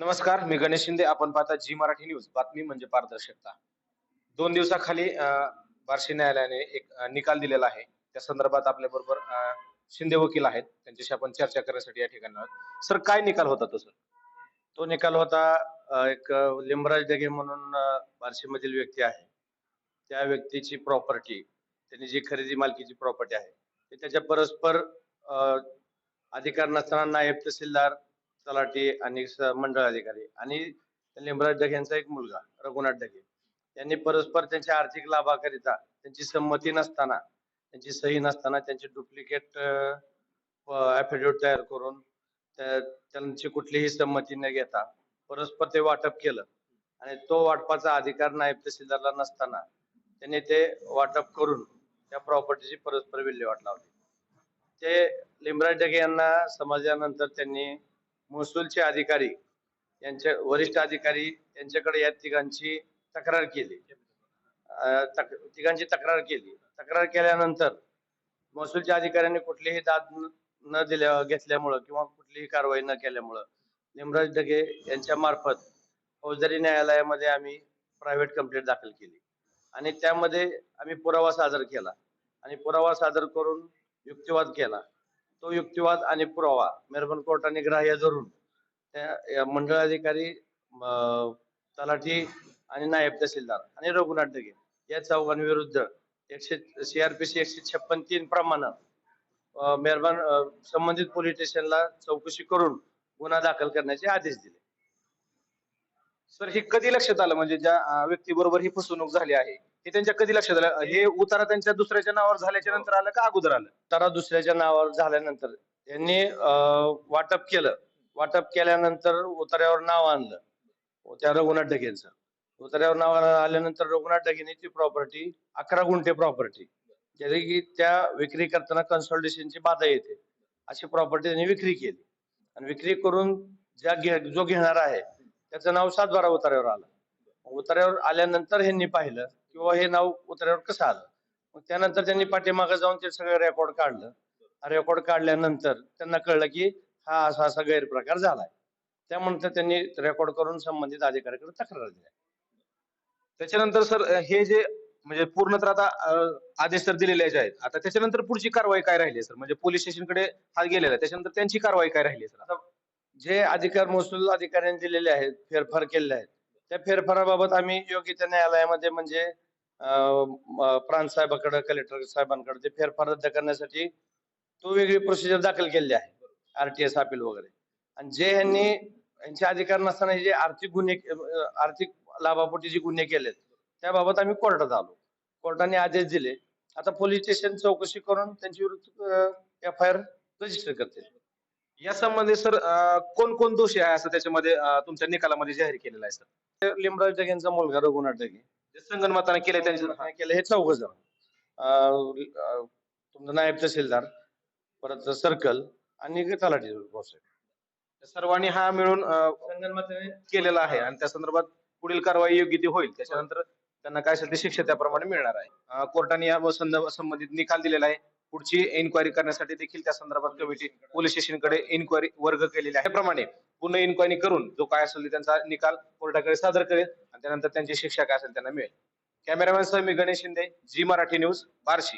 नमस्कार मी गणेश शिंदे. आपण पाहता जी मराठी न्यूज. बातमी म्हणजे पारदर्शकता. दोन दिवसाखाली बार्शी न्यायालयाने एक निकाल दिलेला आहे. त्या संदर्भात आपल्या बरोबर शिंदे वकील आहेत. त्यांच्याशी आपण चर्चा करण्यासाठी या ठिकाणी आहोत. सर काय निकाल होता तो सर? तो निकाल होता एक लिंबराज डगे म्हणून बार्शी मधील व्यक्ती आहे. त्या व्यक्तीची प्रॉपर्टी त्यांनी जी खरेदी मालकीची प्रॉपर्टी आहे ते त्याच्या परस्पर अधिकार नसताना नायब तहसीलदार तलाठी आणि मंडळ अधिकारी आणि लिंबराज ढगे यांचा एक मुलगा रघुनाथ ढगे. यांनी परस्पर त्यांच्या आर्थिक लाभाकरिता त्यांची संमती नसताना त्यांची सही नसताना त्यांची डुप्लिकेट ऍफिडेविट तयार करून त्यांची कुठलीही संमती न घेता परस्पर ते वाटप केलं. आणि तो वाटपाचा अधिकार नायब तहसीलदारला नसताना त्यांनी ते वाटप करून त्या प्रॉपर्टीची परस्पर विल्हेवाट लावली. ते लिंबराज ढगे यांना समजल्यानंतर त्यांनी महसूलचे अधिकारी यांच्या वरिष्ठ अधिकारी यांच्याकडे या तिघांची तक्रार केली. तक- तिघांची तक्रार केली. तक्रार केल्यानंतर महसूलच्या अधिकाऱ्यांनी कुठलीही दाद न- दिल्या घेतल्यामुळं किंवा कुठलीही कारवाई न केल्यामुळं निमराज ढगे यांच्या मार्फत फौजदारी न्यायालयामध्ये आम्ही प्रायव्हेट कंप्लेंट दाखल केली. आणि त्यामध्ये आम्ही पुरावा सादर केला. आणि पुरावा सादर करून युक्तिवाद केला. तो युक्तिवाद आणि पुरावा मेहरबान कोर्टाने ग्राह्य धरून त्या मंडळाधिकारी तलाठी आणि नायब तहसीलदार आणि रघुनाथ ढगे या चौघांविरुद्ध एकशे सीआरपीसी एकशे छप्पन तीन प्रमाणे मेहरबान संबंधित पोलीस स्टेशनला चौकशी करून गुन्हा दाखल करण्याचे आदेश दिले. सर हे कधी लक्षात आलं? म्हणजे ज्या व्यक्तीबरोबर ही फसवणूक झाली आहे? हे त्यांच्या कधी लक्षात आलं हे उतारा त्यांच्या दुसऱ्याच्या नावावर झाल्याच्यानंतर आलं का अगोदर आलं? तारा दुसऱ्याच्या नावावर झाल्यानंतर यांनी वाटप केलं. वाटप केल्यानंतर उतार्यावर नाव आणलं. त्या रघुनाथ ढगेंचं उतार्यावर नाव आल्यानंतर रघुनाथ ढगेने ती प्रॉपर्टी अकरा गुंठे प्रॉपर्टी ज्याची की त्या विक्री करताना कन्सल्टेशनची बाधा येते. अशी प्रॉपर्टी त्यांनी विक्री केली. आणि विक्री करून ज्या घे जो घेणारा आहे त्याचं नाव सातबारा उतार्यावर आलं. उतार्यावर आल्यानंतर ह्यांनी पाहिलं किंवा हे नाव उतार्यावर कसं आलं? मग त्यानंतर त्यांनी पाठीमागे जाऊन ते सगळं रेकॉर्ड काढलं. रेकॉर्ड काढल्यानंतर त्यांना कळलं की हा असा असा गैरप्रकार झालाय. त्यानंतर त्यांनी रेकॉर्ड करून संबंधित अधिकाऱ्याकडे तक्रार दिल्या त्याच्यानंतर सर हे जे म्हणजे पूर्ण तर आता आदेश तर दिलेलेच आहेत आता त्याच्यानंतर पुढची कारवाई काय राहिली सर? म्हणजे पोलीस स्टेशनकडे हा गेलेला आहे त्याच्यानंतर त्यांची कारवाई काय राहिली सर? आता जे अधिकार महसूल अधिकाऱ्यांनी दिलेले आहेत फेरफार केलेले आहेत त्या फेरफाराबाबत आम्ही योग्य त्या न्यायालयामध्ये म्हणजे प्रांत साहेबाकडे कलेक्टर साहेबांकडे ते फेरफार रद्द करण्यासाठी तो वेगळी प्रोसिजर दाखल केलेली आहे आरटीएस अपील वगैरे. आणि जे यांनी यांचे अधिकार नसताना जे आर्थिक गुन्हे आर्थिक लाभापोटी जे गुन्हे केलेत त्याबाबत आम्ही कोर्टात आलो. कोर्टाने आदेश दिले. आता पोलीस स्टेशन चौकशी करून त्यांच्या विरुद्ध एफ आय आर रजिस्टर करते या संबंधी सर कोण कोण दोषी आहे असं त्याच्यामध्ये तुमच्या निकालामध्ये जाहीर केलेलं आहे सर? लिमराज ढगेंचा मुलगा रघुनाथ जे संगणमताने केले त्यांच्या केलं हे. चौघ जण. तुमचं नायब तहसीलदार परत सर्कल आणि तलाठी सर्वांनी हा मिळून संगणमताने केलेला आहे आणि त्या संदर्भात पुढील कारवाई योग्य ती होईल. त्याच्यानंतर त्यांना काय असेल ती शिक्षा त्याप्रमाणे मिळणार आहे. कोर्टाने या संदर्भ- संबंधित निकाल दिलेला आहे. पुढची इन्क्वायरी करण्यासाठी देखील त्या संदर्भात कमिटी पोलीस स्टेशनकडे इन्क्वायरी वर्ग केलेली आहे. त्याप्रमाणे पुन्हा इन्क्वायरी करून जो काय असेल ते त्यांचा निकाल कोर्टाकडे सादर करेल आणि त्यानंतर त्यांची शिक्षा काय असेल त्यांना मिळेल. कॅमेरामॅन सह मी गणेश शिंदे जी मराठी न्यूज बार्शी.